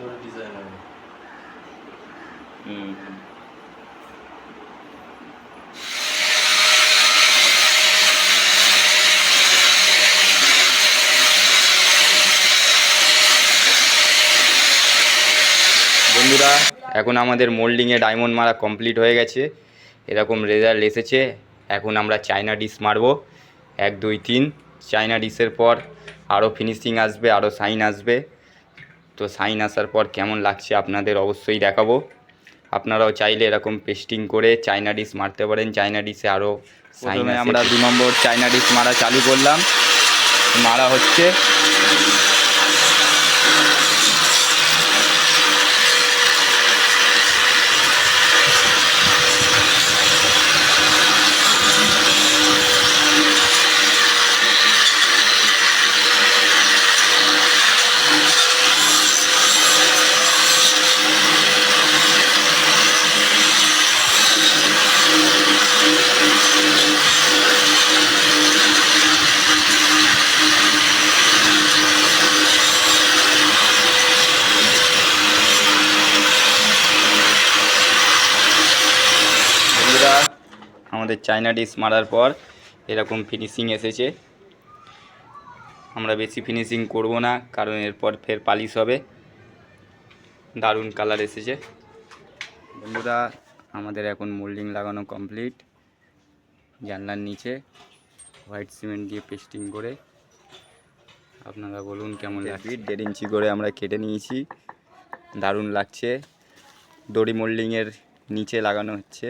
ধরে ডিজাইন হবে। বন্ধুরা, এখন আমাদের মোল্ডিংয়ে ডায়মন্ড মারা কমপ্লিট হয়ে গেছে। এরকম রেজাল্ট এসেছে। এখন আমরা চায়না ডিশ মারবো। এক, দুই, তিন চায়না ডিশের পর আরও ফিনিশিং আসবে আরও সাইন আসবে। তো সাইন আসার পর কেমন লাগছে আপনাদের অবশ্যই দেখাবো। আপনারাও চাইলে এরকম পেস্টিং করে চায়না ডিশ মারতে পারেন। চায়না ডিশে আরও সাইন আমরা দু নম্বর চায়না ডিশ মারা চালু করলাম। মারা হচ্ছে বন্ধুরা আমাদের চায়না ডিশ মারার পর এরকম ফিনিশিং এসেছে। আমরা বেশি ফিনিশিং করব না কারণ এরপর ফের পালিশ হবে। দারুণ কালার এসেছে। বন্ধুরা আমাদের এখন মোল্ডিং লাগানো কমপ্লিট জানলার নিচে হোয়াইট সিমেন্ট দিয়ে পেস্টিং করে। আপনারা বলুন কেমন লাগছে। দেড় ইঞ্চি করে আমরা কেটে নিয়েছি। দারুণ লাগছে। দড়ি মোল্ডিংয়ের নিচে লাগানো হচ্ছে।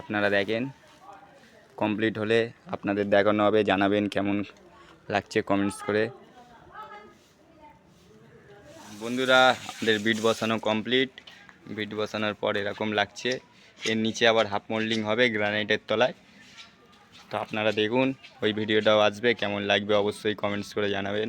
আপনারা দেখেন। কমপ্লিট হলে আপনাদের দেখানো হবে, জানাবেন কেমন লাগছে কমেন্টস করে। বন্ধুরা, আমাদের বিট বসানো কমপ্লিট। বিট বসানোর পর এরকম লাগছে। এর নিচে আবার হাফ মোল্ডিং হবে গ্রানাইটের তলায়। তো আপনারা দেখুন, ওই ভিডিওটাও আসবে, কেমন লাগবে অবশ্যই কমেন্টস করে জানাবেন।